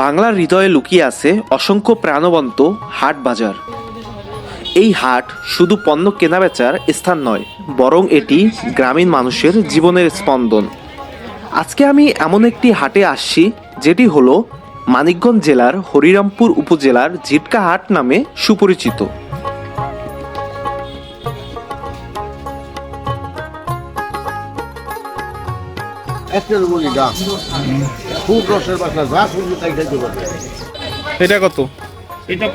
বাংলার হৃদয়ে লুকিয়ে আছে অসংখ্য প্রাণবন্ত হাট বাজার। এই হাট শুধু পণ্য কেনাবেচার স্থান নয়, বরং এটি গ্রামীণ মানুষের জীবনের স্পন্দন। আজকে আমি এমন একটি হাটে আসছি, যেটি হলো মানিকগঞ্জ জেলার হরিরামপুর উপজেলার জিটকা হাট নামে সুপরিচিত। একটা বলি দাম খুব রসের বাসা যা শুনবে তাই খাইতে পারবে এটা কত? এটা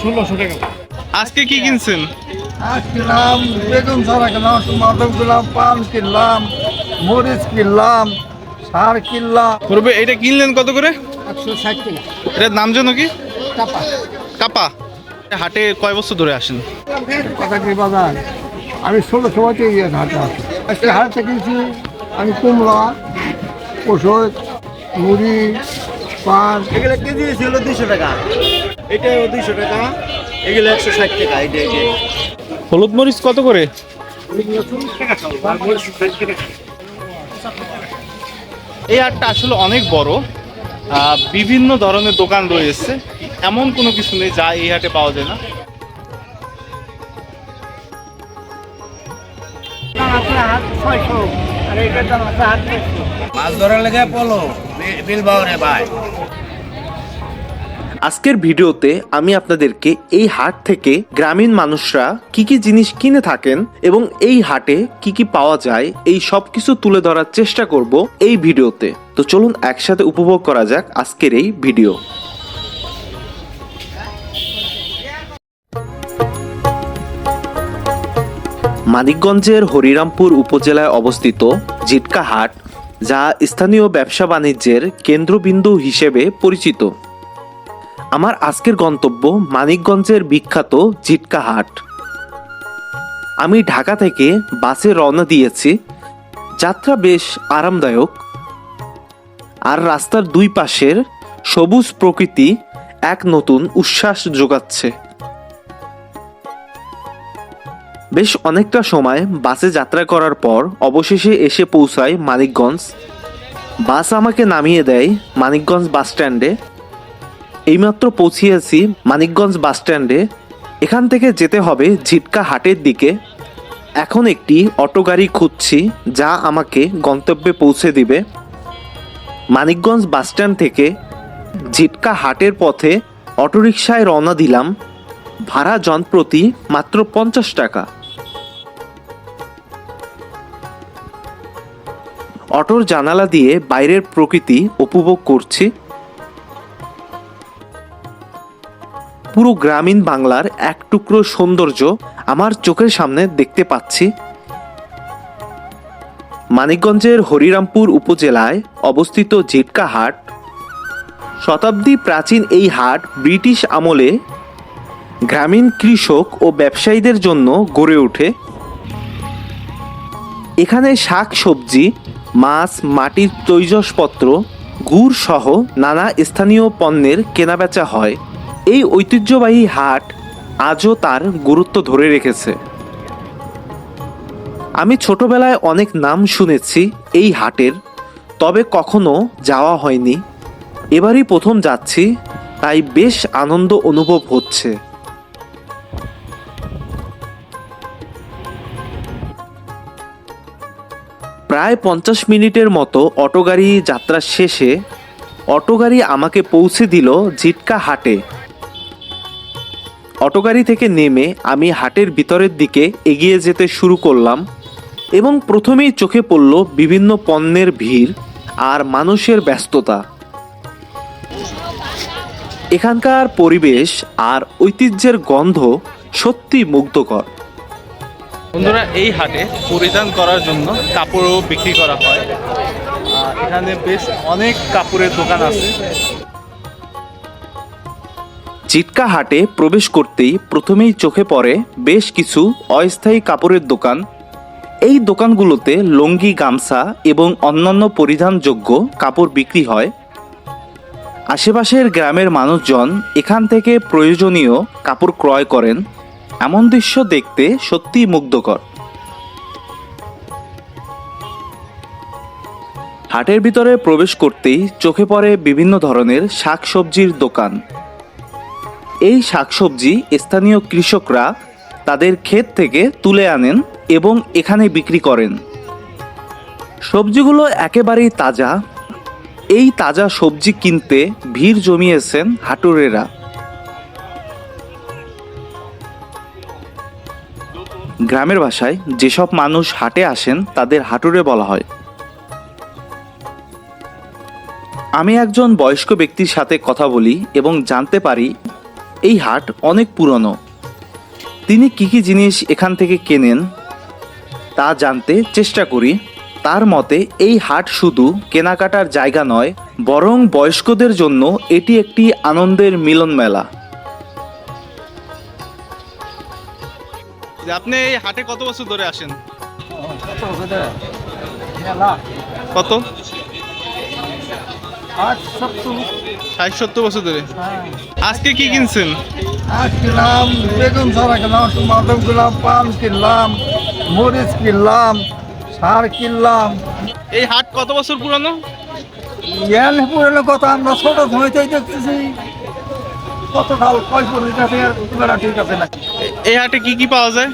ষোলোশো টাকা। আজকে কি কিনছেন? আজ কিনলাম বেগুন ছাড়া কিনলাম কিনলাম পান কিনলাম মরিচ কিনলাম সার কিনলাম। এটা কিনলেন কত করে? একশো ষাট টাকা। এটার নাম যেন কি? টাকা কাপা। হাটে কয় বছর ধরে আসেন? কথা কি বাজার? আমি ষোলো সময়তে গিয়ে হাটে আসি আজকে হাটে কিনছি আমি কুমড়া ওষুধ মুড়ি পান। এগুলো কেজি ছিল দুইশো টাকা। এটাও দুইশো টাকা এগুলো একশো ষাট টাকা এটা এটা হলুদ মরিচ কত করে? এই হাটটা আসলে অনেক বড়। বিভিন্ন ধরনের দোকান রয়েছে। এমন কোনো কিছু নেই যা এই হাটে পাওয়া যায় না। মাছ ধরার লেগে পলো বিল বাউরে ভাই আজকের ভিডিওতে আমি আপনাদেরকে এই হাট থেকে গ্রামীণ মানুষরা কি কি জিনিস কিনে থাকেন এবং এই হাটে কি কি পাওয়া যায় এই সব কিছু তুলে ধরার চেষ্টা করব এই ভিডিওতে। তো চলুন একসাথে উপভোগ করা যাক আজকের এই ভিডিও। মানিকগঞ্জের হরিরামপুর উপজেলায় অবস্থিত জিটকা হাট, যা স্থানীয় ব্যবসা বাণিজ্যের কেন্দ্রবিন্দু হিসেবে পরিচিত। আমার আজকের গন্তব্য মানিকগঞ্জের বিখ্যাত জিটকা হাট। আমি ঢাকা থেকে বাসে রওনা দিয়েছি। যাত্রা বেশ আরামদায়ক। আর রাস্তার দুই পাশের সবুজ প্রকৃতি এক নতুন উচ্ছ্বাস যোগাচ্ছে। বেশ অনেকটা সময় বাসে যাত্রা করার পর অবশেষে এসে পৌঁছায় মানিকগঞ্জ। বাস আমাকে নামিয়ে দেয় মানিকগঞ্জ বাস স্ট্যান্ডে। এইমাত্র পৌঁছিয়েছি মানিকগঞ্জ বাস স্ট্যান্ডে। এখান থেকে যেতে হবে ঝিটকা হাটের দিকে। এখন একটি অটো গাড়ি খুঁজছি যা আমাকে গন্তব্যে পৌঁছে দিবে। মানিকগঞ্জ বাস স্ট্যান্ড থেকে ঝিটকা হাটের পথে অটোরিকশায় রওনা দিলাম। ভাড়া জনপ্রতি মাত্র পঞ্চাশ টাকা। অটোর জানালা দিয়ে বাইরের প্রকৃতি উপভোগ করছি। পুরো গ্রামীণ বাংলার এক টুকরো সৌন্দর্য আমার চোখের সামনে দেখতে পাচ্ছি। মানিকগঞ্জের হরিরামপুর উপজেলায় অবস্থিত জিটকা হাট। শতাব্দী প্রাচীন এই হাট ব্রিটিশ আমলে গ্রামীণ কৃষক ও ব্যবসায়ীদের জন্য গড়ে ওঠে। এখানে শাক, সবজি মাছ মাটির তৈজসপত্র, গুড় সহ নানা স্থানীয় পণ্যের কেনাবেচা হয়। এই ঐতিহ্যবাহী হাট আজও তার গুরুত্ব ধরে রেখেছে। আমি ছোটবেলায় অনেক নাম শুনেছি এই হাটের, তবে কখনো যাওয়া হয়নি। এবারই প্রথম যাচ্ছি, তাই বেশ আনন্দ অনুভব হচ্ছে। প্রায় পঞ্চাশ মিনিটের মতো অটো গাড়ি যাত্রা শেষে অটো গাড়ি আমাকে পৌঁছে দিল জিটকা হাটে। অটো গাড়ি থেকে নেমে আমি হাটের ভিতরের দিকে এগিয়ে যেতে শুরু করলাম এবং প্রথমেই চোখে পড়ল বিভিন্ন পণ্যের ভিড় আর মানুষের ব্যস্ততা। এখানকার পরিবেশ আর ঐতিহ্যের গন্ধ সত্যি মুগ্ধকর। বন্ধুরা, এই হাটে পরিধান করার জন্য কাপড়ও বিক্রি করা হয়। এখানে বেশ অনেক কাপড়ের দোকান আছে। চিটকা হাটে প্রবেশ করতেই প্রথমেই চোখে পড়ে বেশ কিছু অস্থায়ী কাপড়ের দোকান। এই দোকানগুলোতে লুঙ্গি, গামছা এবং অন্যান্য পরিধানযোগ্য কাপড় বিক্রি হয়। আশেপাশের গ্রামের মানুষজন এখান থেকে প্রয়োজনীয় কাপড় ক্রয় করেন। এমন দৃশ্য দেখতে সত্যিই মুগ্ধকর। হাটের ভিতরে প্রবেশ করতেই চোখে পড়ে বিভিন্ন ধরনের শাকসবজির দোকান। এই শাকসবজি স্থানীয় কৃষকরা তাদের ক্ষেত থেকে তুলে আনেন এবং এখানে বিক্রি করেন। সবজিগুলো একেবারেই তাজা। এই তাজা সবজি কিনতে ভিড় জমিয়েছেন হাটুরেরা। গ্রামের ভাষায় যেসব মানুষ হাটে আসেন, তাদের হাটুরে বলা হয়। আমি একজন বয়স্ক ব্যক্তির সাথে কথা বলি এবং জানতে পারি এই হাট অনেক পুরনো। তিনি কি কি জিনিস এখান থেকে কেনেন, তা জানতে চেষ্টা করি। তার মতে, এই হাট শুধু কেনাকাটার জায়গা নয়, বরং বয়স্কদের জন্য এটি একটি আনন্দের মিলন মেলা যে আপনি এই হাটে কত বছর ধরে আসেন? কত? ষাট সত্তর বছর ধরে। আজকে কিনছেন? ছাড়া কিনলাম কিনলাম মরিচ কিনলাম কিনলাম এই হাট কত বছর পুরানো? কথা আমরা ছোট দেখতেছি কত কয় ঠিক আছে না এ- এই হাটে কি কি পাওয়া যায়?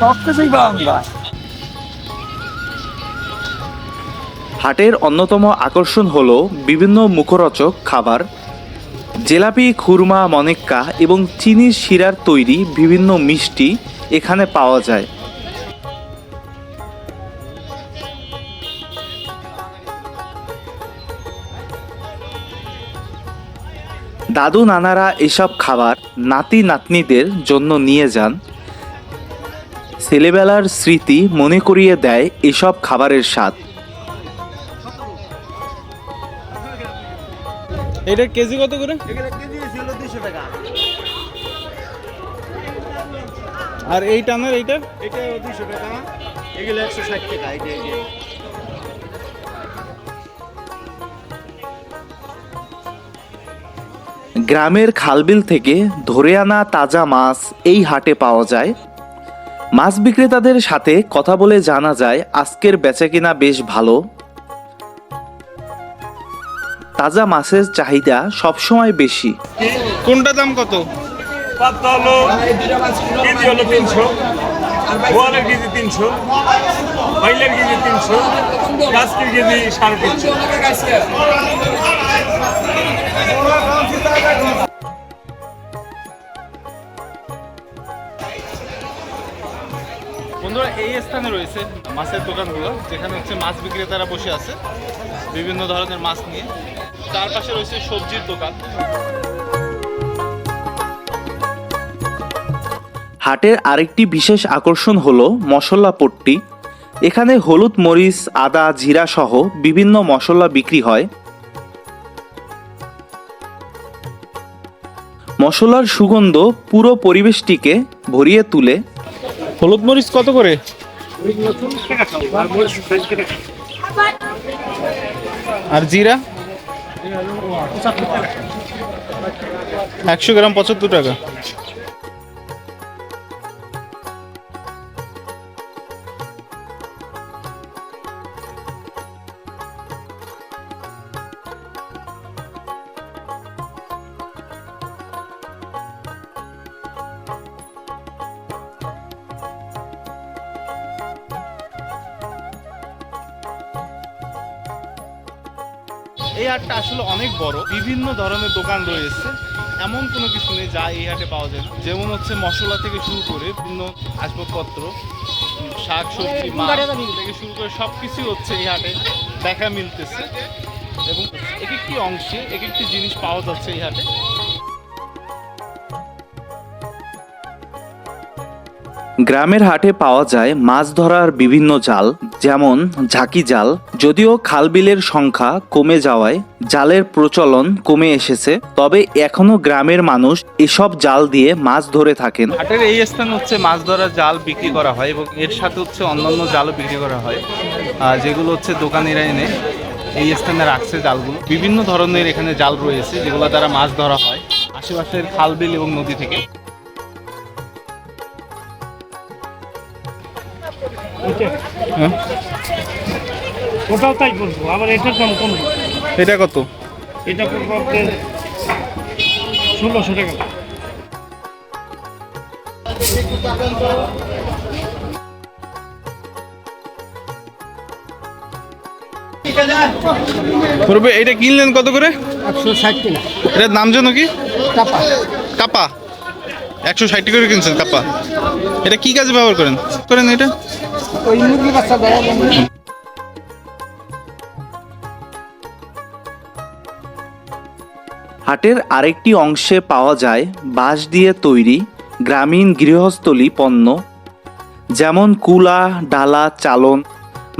সব কিছুই পাওয়া যায়। হাটের অন্যতম আকর্ষণ হল বিভিন্ন মুখরচক খাবার। জেলাপি খুরমা মনেক্কা এবং চিনির শিরার তৈরি বিভিন্ন মিষ্টি এখানে পাওয়া যায়। দাদু নানারা এসব খাবার নাতি নাতনিদের জন্য নিয়ে যান। ছেলেবেলার স্মৃতি মনে করিয়ে দেয় এসব খাবারের স্বাদ। এটা কেজি কত করে? আর এই টানার এইটা? এটা দুশো টাকা এগুলো একশো ষাট টাকা গ্রামের খালবিল থেকে ধরে আনা তাজা মাছ এই হাটে পাওয়া যায়। মাছ বিক্রেতাদের সাথে কথা বলে জানা যায় আজকের বেচাকেনা বেশ ভালো। তাজা মাছের চাহিদা সবসময় বেশি। কোনটা দাম কত? হলো তিনশো বোয়ালের কেজি তিনশো বাইলের কেজি তিনশো গাছটির কেজি সাড়ে তিনশো। এই স্থানে রয়েছে মাছের দোকানগুলো, যেখানে হচ্ছে মাছ বিক্রেতারা বসে আছে, বিভিন্ন ধরনের মাছ নিয়ে। তার পাশে রয়েছে সবজির দোকান। হাটের আরেকটি বিশেষ আকর্ষণ হলো মশলা পট্টি। এখানে হলুদ মরিচ, আদা, জিরা সহ বিভিন্ন মশলা বিক্রি হয়। মশলার সুগন্ধ পুরো পরিবেশটিকে ভরিয়ে তুলে হলুদ মরিচ কত করে? আর জিরা? একশো গ্রাম পঁচাত্তর টাকা। এই হাটটা আসলে অনেক বড়। বিভিন্ন ধরনের দোকান রয়েছে। এমন কোনো কিছু নেই যা এই হাটে পাওয়া যায় না। যেমন হচ্ছে মশলা থেকে শুরু করে বিভিন্ন আসবাবপত্র, শাক, সবজি, মাছ থেকে শুরু করে সব কিছুই হচ্ছে এই হাটে দেখা মিলতেছে। এবং এক একটি অংশে এক একটি জিনিস পাওয়া যাচ্ছে এই হাটে। গ্রামের হাটে পাওয়া যায় মাছ ধরার বিভিন্ন জাল, যেমন ঝাঁকি জাল। যদিও খালবিলের সংখ্যা কমে যাওয়ায় জালের প্রচলন কমে এসেছে, তবে এখনও গ্রামের মানুষ এসব জাল দিয়ে মাছ ধরে থাকেন। হাটের এই স্থানে হচ্ছে মাছ ধরার জাল বিক্রি করা হয় এবং এর সাথে হচ্ছে অন্যান্য জালও বিক্রি করা হয় যেগুলো হচ্ছে দোকানিরা এনে এই স্থানে রাখছে জালগুলো। বিভিন্ন ধরনের এখানে জাল রয়েছে, যেগুলো দ্বারা মাছ ধরা হয়। আশেপাশের খালবিল এবং নদী থেকে। ওটাও তাই করব আবার এটার দাম কমবে। এটা কত? এটা করব আপনার ষোলোশো টাকা। করবে এটা কিনলেন কত করে? একশো ষাট টাকা। এটার নাম যেন কি? টাপা কাপা। একশো ষাট করে কিনছেন কাপা। এটা কি কাজে ব্যবহার করেন? করেন এটা? ওই মুরগি বাচ্চা হাটের আরেকটি অংশে পাওয়া যায় বাঁশ দিয়ে তৈরি গ্রামীণ গৃহস্থলী পণ্য, যেমন কুলা, ডালা, চালন,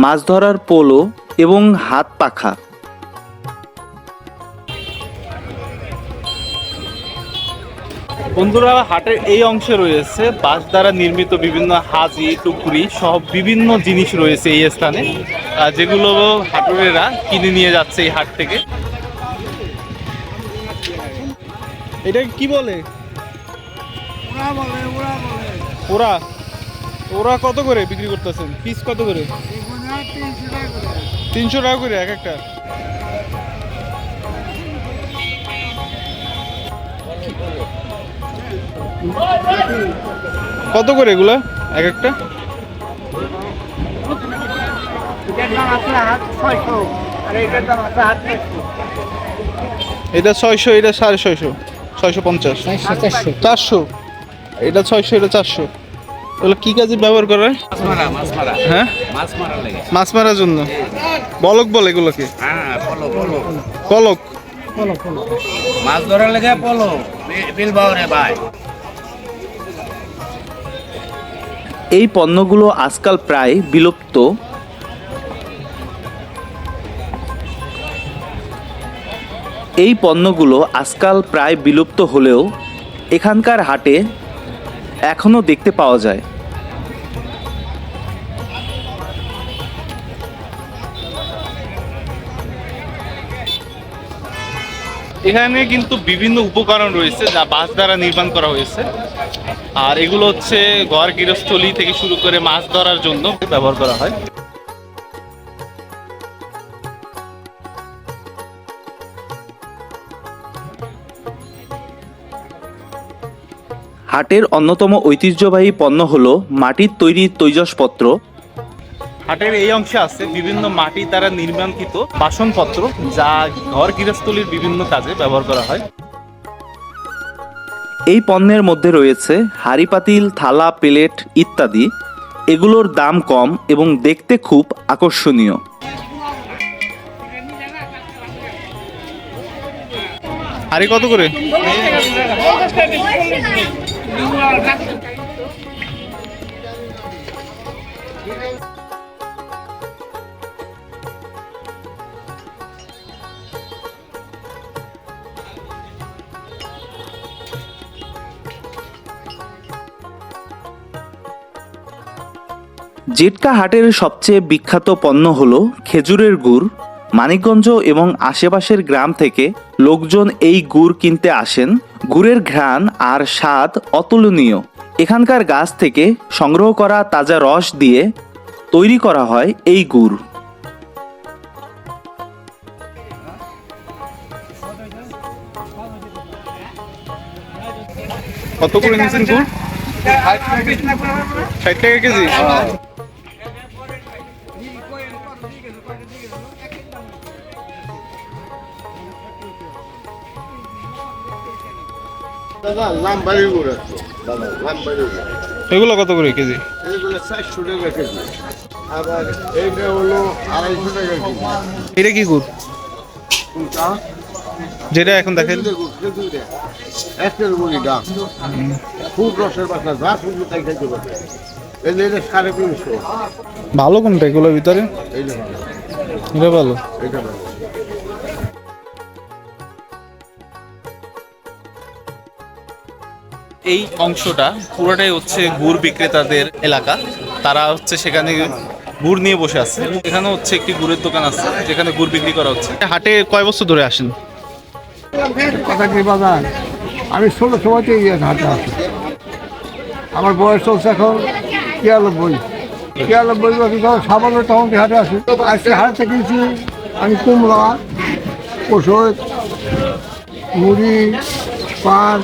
মাছ ধরার পোলো এবং হাত পাখা। বন্ধুরা হাটের এই অংশে রয়েছে বাঁশ দ্বারা নির্মিত বিভিন্ন হাজি টুকরি সব বিভিন্ন জিনিস রয়েছে এই স্থানে যেগুলো হাটুরেরা কিনে নিয়ে যাচ্ছে এই হাট থেকে। এটা কি বলে? ওরা ওরা কত করে বিক্রি করতেছেন? পিস কত করে। তিনশো টাকা করে এক একটা? কত করে এগুলো? এক একটা? এটা ছয়শো এটা সাড়ে ছয়শো ছয়শো পঞ্চাশ। চারশো? এটা ছয়শো এটা চারশো। এগুলো কি কাজে ব্যবহার করে হ্যাঁ? মাছ মারার জন্য? বলক বলে এগুলোকে? হ্যাঁ পলো পলো কলক মাছ ধরার লেগে পলো বি- বিল ভাই এই পণ্যগুলো আজকাল প্রায় বিলুপ্ত। এই পণ্যগুলো আজকাল প্রায় বিলুপ্ত হলেও এখানকার হাটে এখনও দেখতে পাওয়া যায়। এখানে কিন্তু বিভিন্ন উপকরণ রয়েছে যা বাঁশ দ্বারা নির্মাণ করা হয়েছে। আর এগুলো হচ্ছে ঘর গৃহস্থলী থেকে শুরু করে মাছ ধরার জন্য ব্যবহার করা হয়। হাটের অন্যতম ঐতিহ্যবাহী পণ্য হল মাটির তৈরি তৈজসপত্র। হাটের এই অংশে আছে বিভিন্ন মাটি দ্বারা নির্মাণকৃত বাসনপত্র যা ঘর গৃহস্থলীর বিভিন্ন কাজে ব্যবহার করা হয়। এই পণ্যের মধ্যে রয়েছে হাড়ি পাতিল থালা প্লেট ইত্যাদি। এগুলোর দাম কম এবং দেখতে খুব আকর্ষণীয়। আরে কত করে? জেটকা হাটের সবচেয়ে বিখ্যাত পণ্য হলো খেজুরের গুড়। মানিকগঞ্জ এবং আশেপাশের গ্রাম থেকে লোকজন এই গুড় কিনতে আসেন। গুড়ের ঘ্রাণ আর স্বাদ অতুলনীয়। এখানকার গাছ থেকে সংগ্রহ করা তাজা রস দিয়ে তৈরি করা হয় এই গুড়। কত করে নিয়েছেন গুড়? ষাট টাকা কেজি। এগুলো কত করে কেজি? আবার এইটা হলো আড়াইশো টাকা কেজি। এটা কি গুড়? যেটা এখন দেখেন। খুব রসের বাসা যা তাই খাইতে পারবে। ভালো কোনটা এগুলোর ভিতরে? এটা ভালো। এটা ভালো। এই অংশটা পুরোটাই হচ্ছে গুড় বিক্রেতাদের এলাকা। তারা হচ্ছে সেখানে গুড় নিয়ে বসে আছে। এখানে হচ্ছে একটি গুড়ের দোকান আছে যেখানে গুড় বিক্রি করা হচ্ছে। হাটে কয় বছর ধরে আসেন? কথা কি বাজার আমি ষোলো সময়তে হাটে আছি আমার বয়স চলছে এখন তিয়ানব্বই। ছিয়ানব্বই বছর সামান্য তখন হাটে আসি। আজকে হাটে কিনছি আমি কুমড়া ওষুধ মুড়ি পান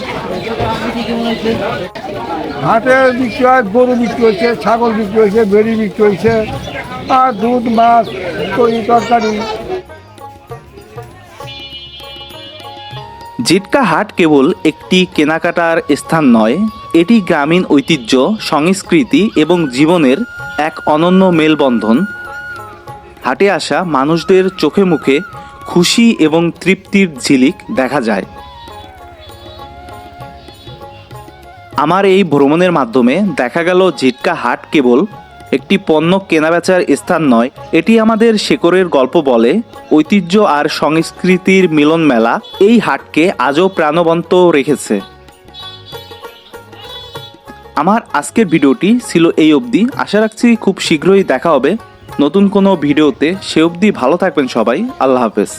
হাটে বিক্রি হয়, গরু বিক্রি হয়েছে, ছাগল বিক্রি হয়েছে বেড়ি বিক্রি হয়েছে, আর দুধ, মাছ, তরি তরকারি। জিটকা হাট কেবল একটি কেনাকাটার স্থান নয়, এটি গ্রামীণ ঐতিহ্য, সংস্কৃতি এবং জীবনের এক অনন্য মেলবন্ধন। হাটে আসা মানুষদের চোখে মুখে খুশি এবং তৃপ্তির ঝিলিক দেখা যায়। আমার এই ভ্রমণের মাধ্যমে দেখা গেল জিটকা হাট কেবল একটি পণ্য কেনাবেচার স্থান নয়, এটি আমাদের শেকরের গল্প বলে, ঐতিহ্য আর সংস্কৃতির মিলন মেলা এই হাটকে আজও প্রাণবন্ত রেখেছে। আমার আজকের ভিডিওটি ছিল এই অবধি। আশা রাখছি খুব শীঘ্রই দেখা হবে। নতুন কোনো ভিডিওতে সে অবধি ভালো থাকবেন সবাই। আল্লাহ হাফেজ।